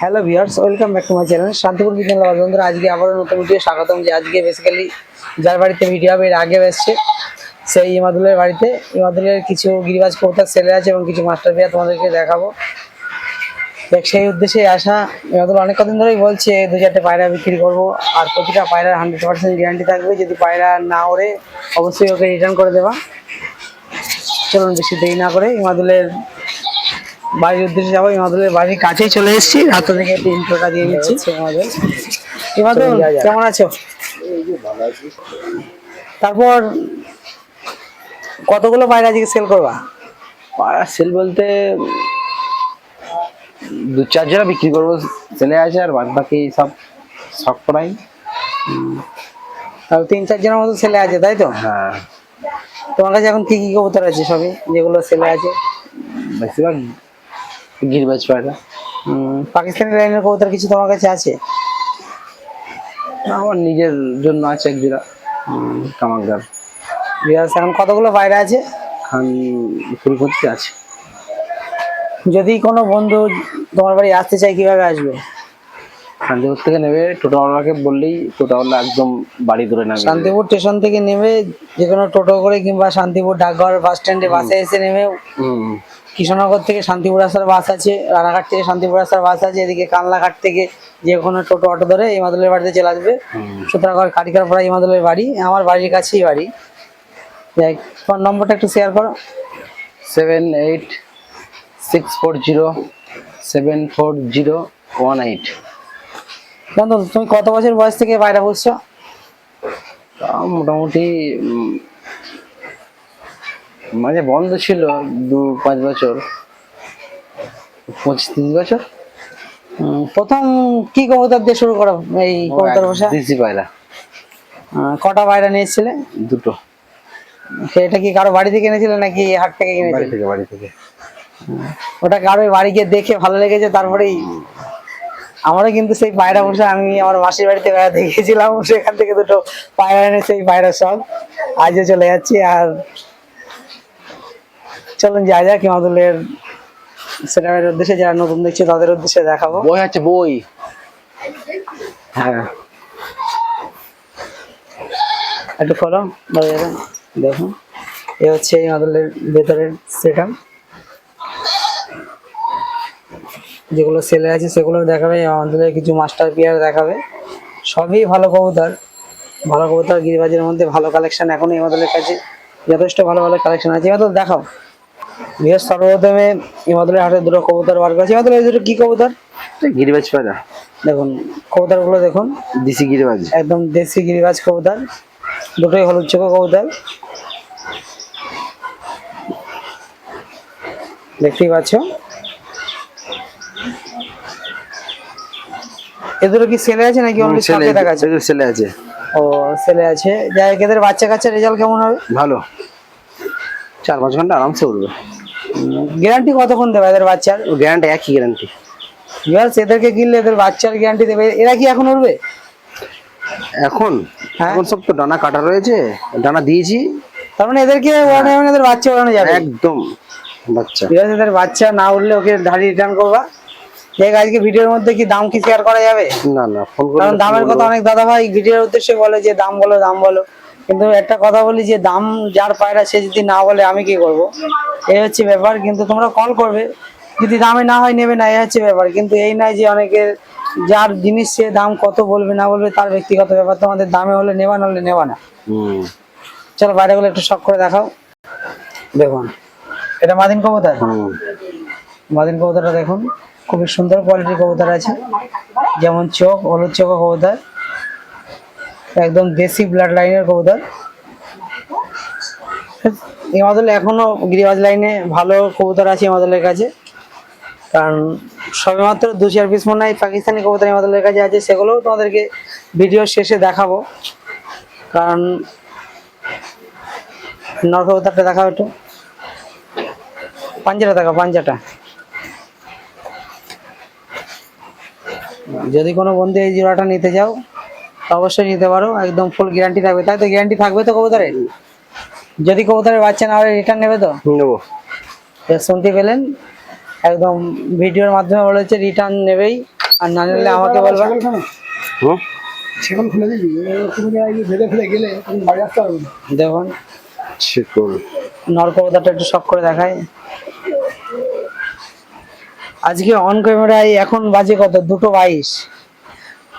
Hello viewers welcome back to my channel Shantipur বিজ্ঞান বন্ধুরা, আজকে আবারও নতুন ভিডিও স্বাগতম যে আজকে বেসিক্যালি যার বাড়িতে ভিডিও হবে, এর আগে এসছে। সেই ইমাদুলের বাড়িতে। ইমাদুলের কিছু গিরিবাজ কবুতর ছেলে আছে এবং কিছু মাস্টার পেয়ার তোমাদেরকে দেখাবো। দেখ, সেই উদ্দেশ্যে আসা। ইমাদুল অনেক কদিন ধরেই বলছে দু চারটে পায়রা বিক্রি করব আর প্রতিটা পায়রার হান্ড্রেড পার্সেন্ট গ্যারান্টি থাকবে। যদি পায়রা না ওরে অবশ্যই ওকে রিটার্ন করে দেবা। চলুন, বেশি দেরি না করে ইমাদুলের বাড়ির উদ্দেশ্যে যাব ইমাদুলের বাড়ির কাছেই চলে এসেছি রাত থেকে ইন্ট্রোটা দিয়ে নিচ্ছি ইমাদুল ইমাদুল কেমন আছো? তারপর কতগুলো পায়রা আজকে সেল করবা? সেল বলতে দু চার জোড়া বিক্রি করব ছেলে আছে আর বাদ বাকি সব শখ করাই। তাহলে তিন চার জনের মতো ছেলে আছে তাই তো? হ্যাঁ। তোমার কাছে এখন কি কি কবুতর আছে সবই যেগুলো ছেলে আছে? বেশিরভাগ গিরবাজ পায়রা পাকিস্তানি লাইনের কবুতর কিছু তোমার কাছে আছে? আমার নিজের জন্য আছে এক জোড়া কামাকদার। এখন কতগুলো পায়রা আছে? খান ফুল আছে। যদি কোনো বন্ধু তোমার বাড়ি আসতে চায় কীভাবে আসবে? শান্তিপুর থেকে নেবে টোটোওয়ালাকে বললেই টোটোওয়ালা একদম বাড়ি ধরে নেবে। শান্তিপুর স্টেশন থেকে নেমে যে কোনো টোটো করে কিংবা শান্তিপুর ডাকঘর বাস স্ট্যান্ডে বাসে এসে নেমে কৃষ্ণনগর থেকে শান্তিপুর আসার বাস আছে রানাঘাট থেকে শান্তিপুর আসার বাস আছে এদিকে কানলাঘাট থেকে যে কোনো টোটো অটো ধরে ইমাদুলের বাড়িতে চলে আসবে। হুম। সুতরাগড় কাটিকারপাড়া ইমাদুলের বাড়ি আমার বাড়ির কাছেই বাড়ি। যাই ফোন নম্বরটা একটু শেয়ার করো। Seven eight six four zero seven four zero one eight. বন্ধু তুমি কত বছর বয়স থেকে বাইরে বসছো? মোটামুটি মাঝে বন্ধ ছিল দু পাঁচ বছর পঁচিশ তিরিশ বছর প্রথম কি কবুতর দিয়ে শুরু করো এই কবুতর বসা? দিছি পায়রা। কটা বাইরে নিয়েছিলে? দুটো। সেটা কি কারও বাড়ি থেকে এনেছিলে নাকি হাট থেকে বাড়ি কিনেছিলে? থেকে বাড়ি থেকে। ওটা কারও বাড়ি গিয়ে দেখে ভালো লেগেছে তারপরেই আমারও কিন্তু সেই পায়রা বসে আমি আমার মাসির বাড়িতে বেড়াতে গিয়েছিলাম সেখান থেকে দুটো পায়রা এনে সেই পায়রা সব আজও চলে যাচ্ছি আর চলুন যা যাক হিমাদুলের সেটার উদ্দেশ্যে যারা নতুন দেখছে তাদের উদ্দেশ্যে দেখাবো। বই আছে বই। হ্যাঁ। একটু দরজাটা দেখুন। এ হচ্ছে হিমাদুলের ভেতরের সেটা যেগুলো সেলে আছে সেগুলো দেখাবে আমাদের কিছু মাস্টার পিয়ার দেখাবে। সবই ভালো কবুতর। ভালো কবুতর গিরিবাজের মধ্যে ভালো কালেকশন এখনই আমাদের কাছে যথেষ্ট ভালো ভালো কালেকশন আছে। এবার দেখাও। বৃহৎ সর্বপ্রথমে ইমাদুলের হাটে দুটো কবুতর বার করেছে। ইমাদুল এই দুটো কি কবুতর? গিরিবাজ পায়রা দেখুন কবুতরগুলো দেখুন। দিছি গিরিবাজ। একদম দেশি গিরিবাজ কবুতর। দুটোই হলুদ চোখো কবুতর। দেখতেই পাচ্ছ। এদের কি ছেলে আছে নাকি? অনলি ছেলে আছে। ছেলে আছে। ও ছেলে আছে। যাই এদের বাচ্চা কাচ্চা রেজাল্ট কেমন হবে? ভালো। চার পাঁচ ঘণ্টা আরামসে উঠবে। গ্যারান্টি কতক্ষণ দেবে এদের বাচ্চার? গ্যারান্টি একই গ্যারান্টি। ভিউয়ার্স এদেরকে কিনলে এদের বাচ্চার গ্যারান্টি দেবে। এরা কি এখন উঠবে? এখন? হ্যাঁ। এখন সব তো ডানা কাটা রয়েছে ডানা দিয়েছি। তার মানে এদেরকে ওড়ানো এদের বাচ্চা ওড়ানো যাবে। একদম বাচ্চা। ঠিক আছে তার বাচ্চা না উঠলে ওকে ধাড়ি রিটার্ন করবা। দেখ আজকে ভিডিওর মধ্যে কি দাম কি শেয়ার করা যাবে? না না ফোন কারণ দামের কথা অনেক দাদা ভাই ভিডিওর উদ্দেশ্যে বলে যে দাম বলো দাম বলো। কিন্তু একটা কথা বলি যে দাম যার পায়রা সে যদি না বলে আমি কি করব? এই হচ্ছে ব্যাপার কিন্তু তোমরা কল করবে। যদি দামে না হয় নেবে না এই হচ্ছে ব্যাপার। কিন্তু এই নয় যে অনেকের যার জিনিস সে দাম কত বলবে না বলবে তার ব্যক্তিগত ব্যাপার। তোমাদের দামে হলে নেবা না হলে নেবা না। চলো বাইরেগুলো একটু শখ করে দেখাও। দেখুন এটা মাদিন কবুতর। মাদিন কবুতরটা দেখুন খুবই সুন্দর কোয়ালিটির কবুতর আছে। যেমন চোখ হলুদ চোখ কবুতর। একদম দেশি ব্লাড লাইনের কবুতর। এমাদল এখনও গিরিবাজ লাইনে ভালো কবুতর আছে এমাদলের কাছে। কারণ সবেমাত্র দু চার পিস মনে হয় পাকিস্তানি কবুতর এমাদলের কাছে আছে, সেগুলোও তোমাদেরকে ভিডিও শেষে দেখাবো। কারণ নর কবুতরটা দেখাও একটু। পাঞ্জাটা দেখা পাঞ্জাটা। যদি কোনো বন্ধু এই জোড়াটা নিতে যাও অবশ্যই নিতে পারো একদম ফুল গ্যারান্টি থাকবে। তাই তো গ্যারান্টি থাকবে তো কবুতরের যদি কবুতরের বাচ্চা না হলে রিটার্ন নেবে তো? নেব। শুনতে পেলেন একদম ভিডিওর মাধ্যমে বলেছে রিটার্ন নেবেই আর না নিলে আমাকে বলবা। দেখুন একটু শখ করে দেখায় আজকে অন ক্যামেরায় এখন বাজে কত? দুটো বাইশ।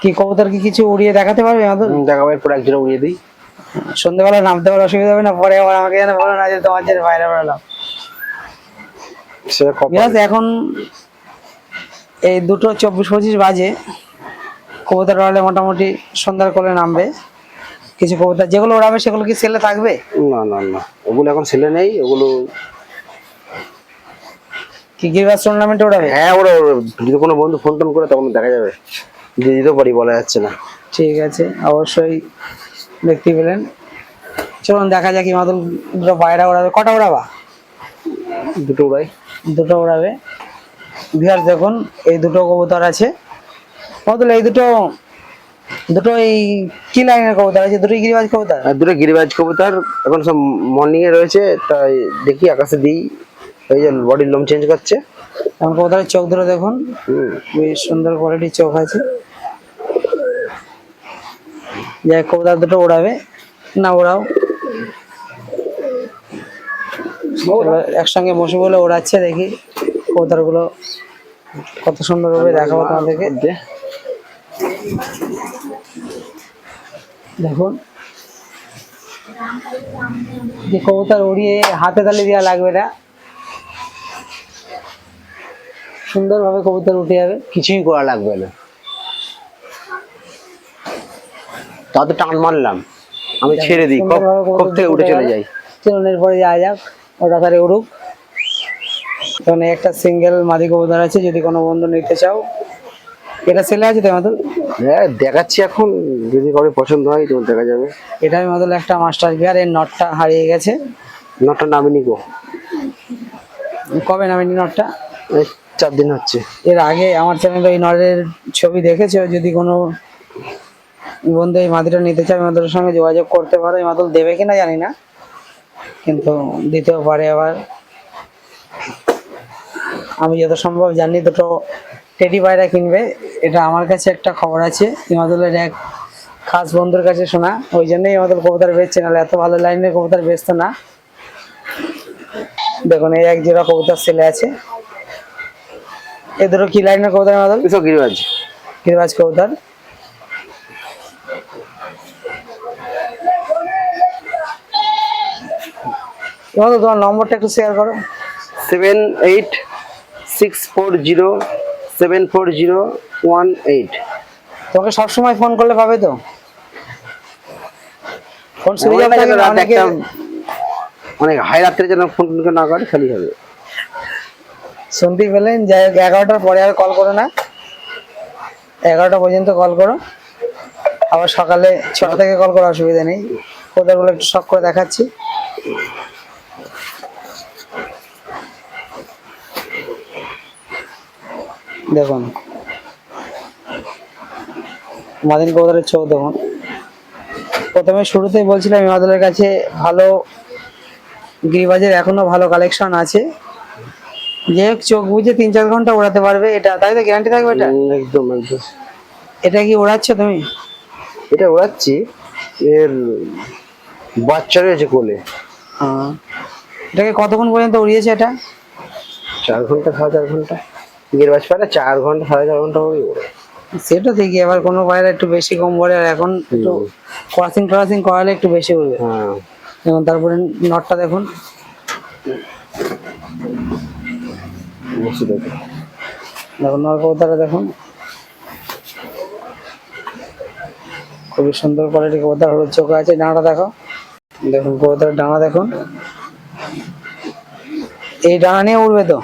কি কবুতর কি কিছু উড়িয়ে দেখাতে পারবে আমাদের? দেখাবো এরপর একজোড়া উড়িয়ে দিই। সন্ধ্যেবেলা নামতে পারলে অসুবিধা হবে না পরে আবার আমাকে যেন বলো না যে তোমার জন্য বাইরে বেরোলাম এখন এই দুটো চব্বিশ পঁচিশ বাজে। কবুতর উড়ালে মোটামুটি সন্ধ্যার কোলে নামবে। কিছু কবুতর যেগুলো উড়াবে সেগুলো কি সেলে থাকবে? না না না। ওগুলো এখন ছেলে নেই ওগুলো কি গিরবাস টুর্নামেন্টে উড়াবে হ্যাঁ ওরা যদি কোনো বন্ধু ফোন টোন করে তখন দেখা যাবে। দিয়ে দিতেও পারি বলা যাচ্ছে না। ঠিক আছে অবশ্যই দেখতে পেলেন। চলুন দেখা যাক ইমাদুল দুটো পায়রা উড়াবে কটা উড়াবা দুটো উড়াই দুটো উড়াবে বিহার দেখুন এই দুটো কবুতর আছে। মদুল এই দুটো দুটো এই কি লাইনের কবুতর আছে? দুটোই গিরিবাজ কবুতর? আর দুটো গিরিবাজ কবুতর। এখন সব মর্নিং এ রয়েছে তাই দেখি আকাশে দিই। ওই যে বডির লোম চেঞ্জ করছে। এখন কবুতরের চোখ দুটো দেখুন। বেশ সুন্দর কোয়ালিটির চোখ আছে। যাই কবুতর দুটো ওড়াবে না ওড়াও একসঙ্গে বসে বলে ওড়াচ্ছে দেখি কবুতরগুলো কত সুন্দর সুন্দরভাবে দেখাবো তোমাদেরকে। দেখুন। যে কবুতর উড়িয়ে হাতে তালি দেওয়া লাগবে না। সুন্দরভাবে কবুতর উঠে যাবে। কিছুই করা লাগবে না। তা তো টান মারলাম। আমি ছেড়ে দিই খোপ থেকে উঠে চলে। যাই। চলুন এরপরে যাওয়া যাক ওটা তারে উড়ুক। এখানে একটা সিঙ্গেল মাদি কবুতর আছে যদি কোনো বন্ধু নিতে চাও। এটা ছেলে আছে তো হ্যাঁ দেখাচ্ছি এখন। যদি কারও পছন্দ হয় তখন দেখা যাবে। এটা আমি আমাদের একটা মাস্টার গিয়ার এর নটটা হারিয়ে গেছে। নটটা নামিনি গো কবে নামিনি নটটা চার দিন হচ্ছে। এর আগে আমার চ্যানেলে এই নটের ছবি দেখেছ, যদি কোনো বন্ধু এই মাদুরটা নিতে চায়, মাদুরের সঙ্গে যোগাযোগ করতে পারো। এই মাদুর দেবে কিনা জানি না, কিন্তু দিতেও পারে আবার। আমি যত সম্ভব জানি, দুটো টেডি পায়রা কিনবে। এটা আমার কাছে একটা খবর আছে ইমাদুলের এক খাস বন্ধুর কাছে শোনা। ওই জন্যই ইমাদুল কবুতর বেচছে, নাহলে এত ভালো লাইনের কবুতর বেচতো না। দেখুন, এই এক জোড়া কবুতর ছেলে আছে। এ দুটো কি লাইনের কবুতর ইমাদুল এসব গিরিবাজ। গিরিবাজ কবুতর। ইমাদুল তোমার নম্বরটা একটু শেয়ার করো। Seven eight six four zero seven four zero one eight. তোমাকে সবসময় ফোন করলে পাবে তো? ফোন সুইচ অফ থাকে অনেক হাই রাত্রে যেন ফোন না করে খালি হবে। শুনতেই পেলেন যাই হোক, এগারোটার পরে আর কল করো না। এগারোটা পর্যন্ত কল করো। আবার সকালে ছটা থেকে কল করার অসুবিধা নেই। কোথাগুলো একটু শখ করে দেখাচ্ছি। দেখুন। মাদিন কবুতরের চোখ দেখুন। প্রথমে শুরুতেই বলছিলাম ইমাদুলের কাছে ভালো গিরিবাজের এখনও ভালো কালেকশন আছে। যে চোখ বুঝে তিন চার ঘণ্টা ওড়াতে পারবে এটা তাই তো গ্যারান্টি থাকবে এটা একদম একদম। এটা কি ওড়াচ্ছ তুমি? এটা ওড়াচ্ছি এর বাচ্চা রয়েছে কোলে। হ্যাঁ। এটাকে কতক্ষণ পর্যন্ত উড়িয়েছে এটা? চার ঘণ্টা সাড়ে চার ঘণ্টা। গিরবাজ পারে চার ঘণ্টা সাড়ে চার ঘণ্টা করে ওড়ে। সেটা ঠিকই আবার কোনো পায়রা একটু বেশি কম পড়ে আর এখন একটু ক্রসিং ক্রসিং করালে একটু বেশি উড়বে। হ্যাঁ। এবং তারপরে নটটা দেখুন। পেরেছি। দেখুন নর কবুতরটা দেখুন খুবই সুন্দর কোয়ালিটি কবুতর হলুদ চোখ আছে ডানাটা দেখো। দেখুন কবুতরের ডানা দেখুন এই ডানা নিয়ে উড়বে তো?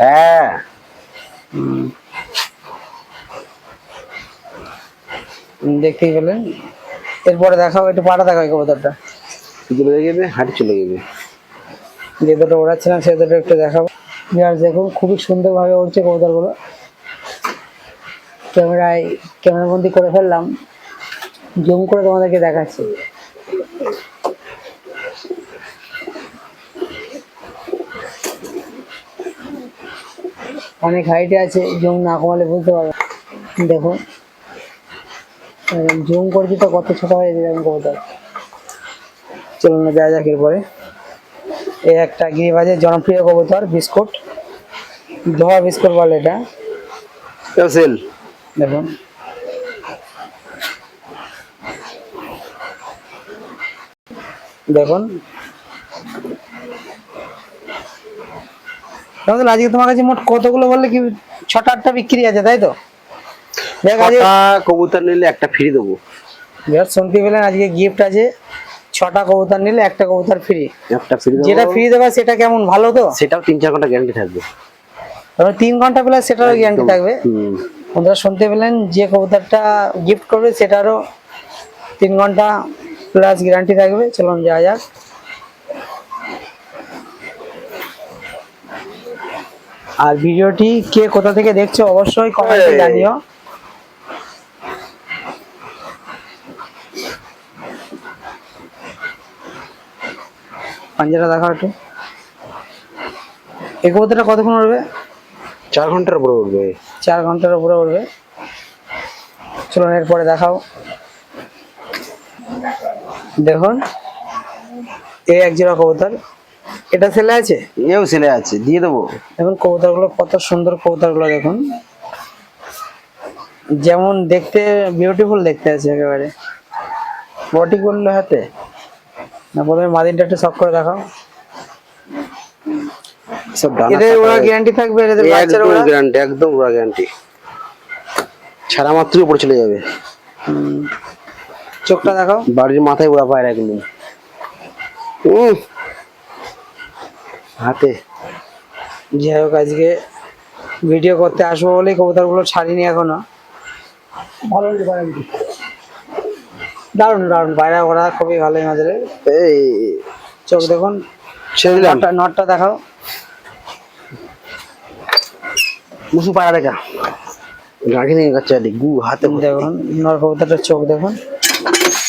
হ্যাঁ। হুম, দেখতেই পেলেন এরপরে দেখাও একটু পাটা দেখাও কবুতরটা। চলে যাবে হাঁটি চলে যাবে। যে দুটো ওড়াচ্ছিলাম সে দুটো একটু দেখাবো। বিহার দেখুন, খুবই সুন্দরভাবে উড়ছে কবুতরগুলো ক্যামেরায় ক্যামেরাবন্দি করে ফেললাম। জুম করে তোমাদেরকে দেখাচ্ছি। অনেক হাইটে আছে, জুম না কমালে বুঝতে পারবে দেখুন। জুম করছি তো কত ছোট হয়ে যাবে কবুতর। চলুন না, যাওয়া যাক এরপরে। এই একটা গিরিবাজের জনপ্রিয় কবুতর বিস্কুট। ধোয়া বিস্কুট বলে এটা। সেল দেখুন। দেখুন। আজকে তোমার কাছে মোট কতগুলো বললে কি ছটা আটটা বিক্রি আছে তাই তো? কবুতর নিলে একটা ফ্রি দেবো। শুনতে পেলেন আজকে গিফট আছে। ছটা কবুতর নিলে একটা কবুতর ফ্রি একটা ফ্রি যেটা ফ্রি দেবে সেটা কেমন? ভালো তো? সেটাও তিন চার ঘণ্টা গ্যারান্টি থাকবে। তবে তিন ঘণ্টা প্লাস সেটারও গ্যারান্টি থাকবে। বন্ধুরা শুনতে পেলেন যে কবুতরটা গিফট করবে সেটারও তিন ঘণ্টা প্লাস গ্যারান্টি থাকবে। চলুন যাওয়া যাক। আর ভিডিওটি কে কোথা থেকে দেখছ অবশ্যই কমেন্টে জানিও। পাঞ্জাটা দেখাও একটু। এই কবুতরটা কতক্ষণ উঠবে চার ঘণ্টার উপরে উঠবে চার ঘণ্টার উপরে উঠবে চলুন এরপরে দেখাও। দেখুন এই এক জোড়া কবুতর। এটা ছেলে আছে? এও ছেলে আছে দিয়ে দেবো। দেখুন কবুতরগুলো কত সুন্দর কবুতরগুলো দেখুন। যেমন দেখতে বিউটিফুল দেখতে আছে একেবারে। বটি করল হাতে? না প্রথমে মাদিনটা একটু সব করে দেখাও। সব ডানা এদের ওরা গ্যারান্টি থাকবে এদের বাচ্চার একদম ওরা? গ্যারান্টি একদম পুরো গ্যারান্টি ছাড়া মাত্রই উপরে চলে যাবে। হুম। চোখটা দেখাও। বাড়ির মাথায় উড়া পায় একদম। উম। হাতে। যাই হোক আজকে ভিডিও করতে আসব বলেই কবুতরগুলো ছাড়িনি এখনও। ভালো দারুণ দারুণ। পায়রা ওরা খুবই ভালো আমাদের এই চোখ দেখুন। ছেড়ে দিলাম নটটা দেখাও। মুসু পাড়া দেখা। গাড়ি নিয়ে আরে গু হাতে। দেখুন নর কবুতরটার চোখ দেখুন।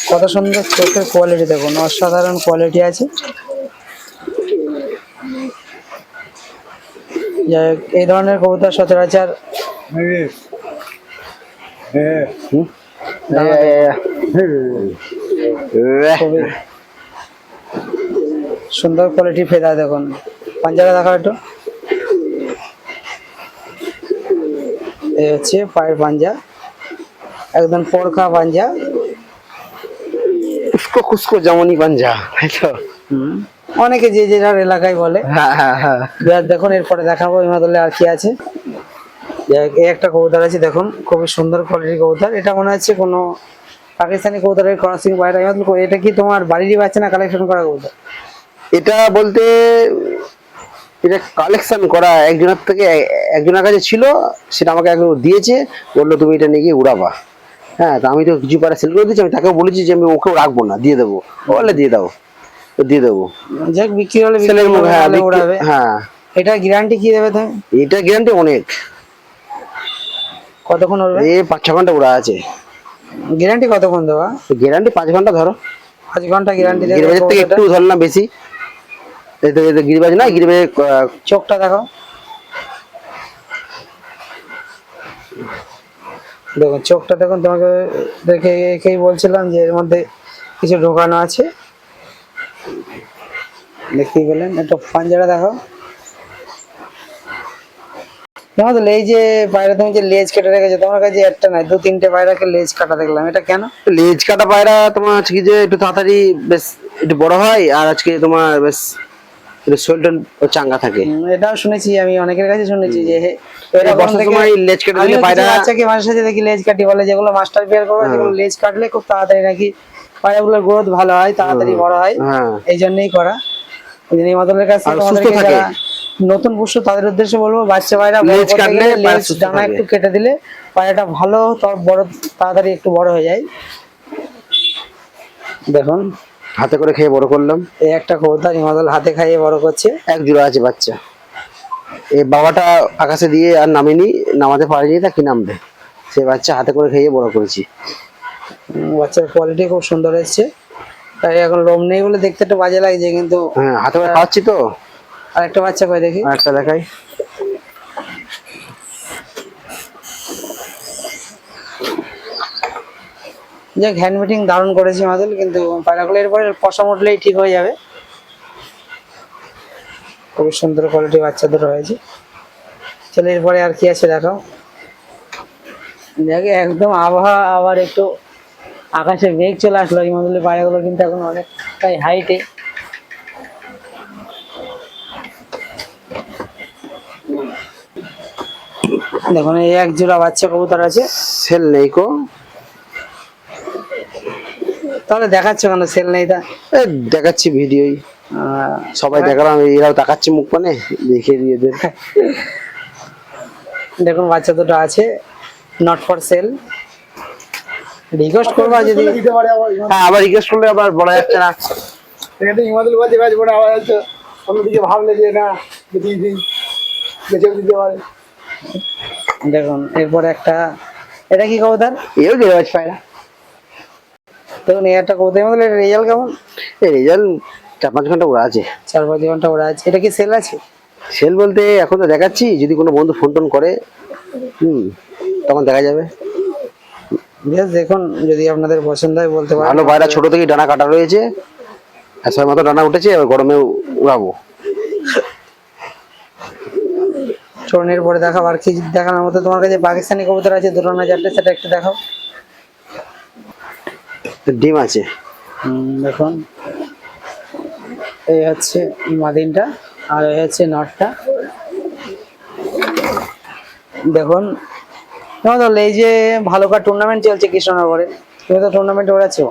কত সুন্দর চোখের কোয়ালিটি দেখুন। অসাধারণ কোয়ালিটি আছে। এই ধরনের কবুতর সচরাচর হ্যাঁ। সুন্দর কোয়ালিটি ফেদা দেখুন। পাঞ্জারা দেখা একটু। এই হচ্ছে পায়ের পাঞ্জা। একদম পরখা পাঞ্জা। উস্কো খুস্কো যেমনই পাঞ্জা তাই তো? হুম। অনেকে যে এলাকায় বলে। হ্যাঁ হ্যাঁ হ্যাঁ। দেখুন এরপরে দেখাবো আর কি আছে। এই একটা কবুতর আছে দেখুন খুবই সুন্দর কোয়ালিটির কবুতর। এটা মনে হচ্ছে কোনো পাকিস্তানি কবুতরের ক্রসিং এই মাদল- এটা কি তোমার বাড়িরই বাচ্চা না কালেকশন করা কবুতর? এটা বলতে এটা কালেকশন করা একজনের থেকে একজনের কাছে ছিল সেটা আমাকে একজন দিয়েছে বলল তুমি এটা নিয়ে গিয়ে উড়াবা। হ্যাঁ তা আমি তো কিছু পারে সেল করে দিচ্ছি আমি তাকেও বলেছি যে আমি ওকেও রাখব না দিয়ে দেবো। ও বলে দিয়ে দাও দিয়ে দেবো। যাক বিক্রি হলে ছেলের মুখ হ্যাঁ উড়াবে। হ্যাঁ। এটা গ্যারান্টি কি দেবে তুমি এটা গ্যারান্টি অনেক। কতক্ষণ উড়বে? এ পাঁচ ছ ঘণ্টা উড়া আছে। গ্যারান্টি কতক্ষণ দেওয়া গ্যারান্টি পাঁচ ঘণ্টা ধরো। পাঁচ ঘণ্টা গ্যারান্টি দেবে গিরিবাজের থেকে। একটু বেশি। তো এই তো গিরিবাজ না গিরিবাজের চোখটা দেখো। দেখুন চোখটা দেখুন তোমাকে দেখে একেই বলছিলাম যে এর মধ্যে কিছু ঢোকানো আছে। দেখতেই পেলেন একটা পাঞ্জারা দেখো। তোমাদের এই যে পায়রা তুমি যে লেজ কেটে রেখেছো তোমার কাছে একটা নাই দু তিনটে পায়রাকে লেজ কাটা দেখলাম এটা কেন? লেজ কাটা পায়রা তোমার আজকে যে একটু তাড়াতাড়ি বেশ একটু বড় হয় আর আজকে তোমার বেশ শরীরটা চাঙ্গা থাকে। এটাও শুনেছি আমি অনেকের কাছে শুনেছি যে লেজ কেটে দিলে পায়রা- বাচ্চাকে মাঝে সাথে দেখি লেজ কাটি বলে যেগুলো মাস্টার বিয়ার করবে যেগুলো লেজ কাটলে খুব তাড়াতাড়ি নাকি পায়রাগুলোর গ্রোথ ভালো হয় তাড়াতাড়ি বড় হয় হ্যাঁ। এই জন্যই করা। এই মাদলের কাছে সুস্থ থাকে। নতুন পুষ্য তাদের উদ্দেশ্যে বলব বাচ্চা সুস্থ ডানা একটু কেটে দিলে পায়রাটা ভালো বড় তাড়াতাড়ি একটু বড় হয়ে যায়। দেখুন। হাতে করে খেয়ে বড় করলাম। এই একটা কবুতর হিমাদল হাতে খাইয়ে বড় করছে। এক জোড়া আছে বাচ্চা। এই বাবাটা আকাশে দিয়ে আর নামেনি নামাতে পারেনি তা কি নামবে? সে বাচ্চা হাতে করে খেয়ে বড় করেছি। বাচ্চার কোয়ালিটি খুব সুন্দর এসছে। তাই এখন লোম নেই বলে দেখতে একটু বাজে লাগছে কিন্তু হ্যাঁ হাতে করে খাওয়াচ্ছি তো। আর একটা বাচ্চা কয় দেখি। একটা দেখাই। যাক হ্যান্ড মিটিং দারুণ করেছি মাদুল কিন্তু পায়রাগুলো এরপরে পশম উঠলেই ঠিক হয়ে যাবে। খুবই সুন্দর কোয়ালিটি বাচ্চাদের রয়েছে চলো এরপরে আর কি আছে দেখাও। দেখে একদম আবহাওয়া আবার একটু আকাশে মেঘ চলে আসলো। এই মাদুলের পায়রাগুলো কিন্তু এখন অনেকটাই হাইটে দেখুন এই এক জোড়া বাচ্চা কবুতর আছে। সেল নেই কো। তাহলে দেখাচ্ছে কেন সেল নেই তা? এ, দেখাচ্ছি ভিডিওই সবাই দেখালাম এরাও তাকাচ্ছে মুখ পানে দেখে দিয়ে দেন দেখুন বাচ্চা দুটো আছে নট ফর সেল রিকোয়েস্ট করবা যদি দিতে পারে আবার হ্যাঁ আবার রিকোয়েস্ট করলে আবার বলা যাচ্ছে না। এখানে ইমাদুল করে আবার হয়তো অন্যদিকে ভাবলে যে না বেঁচে দিতে পারে। দেখুন এরপরে একটা এটা কি কবুতর? এও গেরাজ পায় না দেখুন এই একটা কবুতর মধ্যে রেজাল্ট কেমন? এই রেজাল্ট চার পাঁচ ঘণ্টা ওরা আছে। চার পাঁচ ঘণ্টা ওরা আছে। এটা কি সেল আছে? সেল বলতে এখন তো দেখাচ্ছি যদি কোনো বন্ধু ফোন টোন করে হুম তখন দেখা যাবে। বেশ দেখুন যদি আপনাদের পছন্দ হয় বলতে পারেন। ভালো বাইরা ছোট থেকেই ডানা কাটা রয়েছে। আর সময় মতো ডানা উঠেছে এবার গরমে উড়াবো। চলুন পরে দেখাও আর কি দেখানোর মতো তোমার কাছে পাকিস্তানি কবুতর আছে দুটো না চারটে সেটা একটু দেখাও। ডিম আছে। দেখুন। এই হচ্ছে মাদিনটা আর এই হচ্ছে নটটা। দেখুন তোমাদের এই যে ভালো কার টুর্নামেন্ট চলছে কৃষ্ণনগরে তুমি তো টুর্নামেন্টে ওড়াচ্ছো।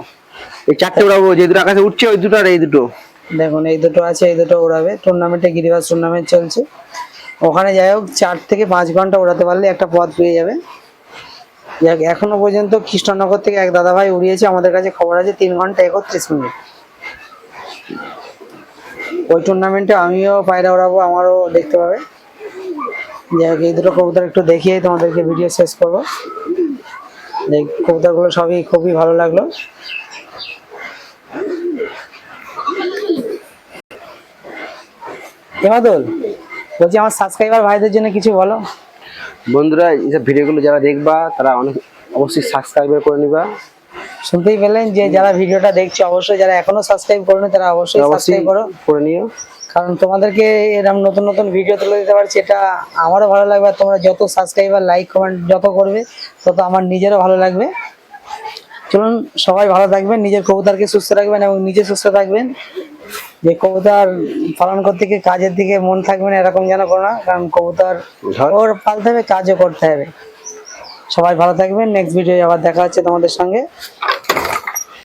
এই চারটে উড়াবো যে দুটো আকাশে উঠছে ওই দুটো আর এই দুটো। দেখুন এই দুটো আছে এই দুটো ওড়াবে। টুর্নামেন্টে গিরিবাজ টুর্নামেন্ট চলছে। ওখানে যাই হোক, চার থেকে পাঁচ ঘণ্টা ওড়াতে পারলে একটা পথ পেয়ে যাবে। এখনও পর্যন্ত কৃষ্ণনগর থেকে এক দাদা ভাই উড়িয়েছে, আমাদের কাছে খবর আছে তিন ঘণ্টা একত্রিশ মিনিট। ওই টুর্নামেন্টে আমিও পায়রা ওড়াবো, আমারও দেখতে পাবে। যাই হোক এই দুটো কবুতর একটু দেখিয়ে তোমাদেরকে ভিডিও শেষ করব। কবুতরগুলো সবই খুবই ভালো লাগল। এমাদুল বলছি আমার সাবস্ক্রাইবার ভাইদের জন্য কিছু বলো। বন্ধুরা এইসব ভিডিওগুলো যারা দেখবা তারা অনেক অবশ্যই সাবস্ক্রাইবার করে নিবা। শুনতেই পেলেন যে যারা ভিডিওটা দেখছে অবশ্যই যারা এখনও সাবস্ক্রাইব করেনি তারা অবশ্যই অবশ্যই সাবস্ক্রাইব করো। করে নিও। কারণ তোমাদেরকে এরকম নতুন নতুন ভিডিও তুলে দিতে পারছি এটা আমারও ভালো লাগবে। আর তোমরা যত সাবস্ক্রাইবার লাইক কমেন্ট যত করবে তত আমার নিজেরও ভালো লাগবে। চলুন সবাই ভালো থাকবেন নিজের কবুতরকে সুস্থ রাখবেন এবং নিজে সুস্থ থাকবেন। যে কবুতর পালন করতে গিয়ে কাজের দিকে মন থাকবে না এরকম যেন করো না কারণ কবুতর ওর পালতে হবে কাজও করতে হবে। সবাই ভালো থাকবেন নেক্সট ভিডিও আবার দেখা হচ্ছে তোমাদের সঙ্গে।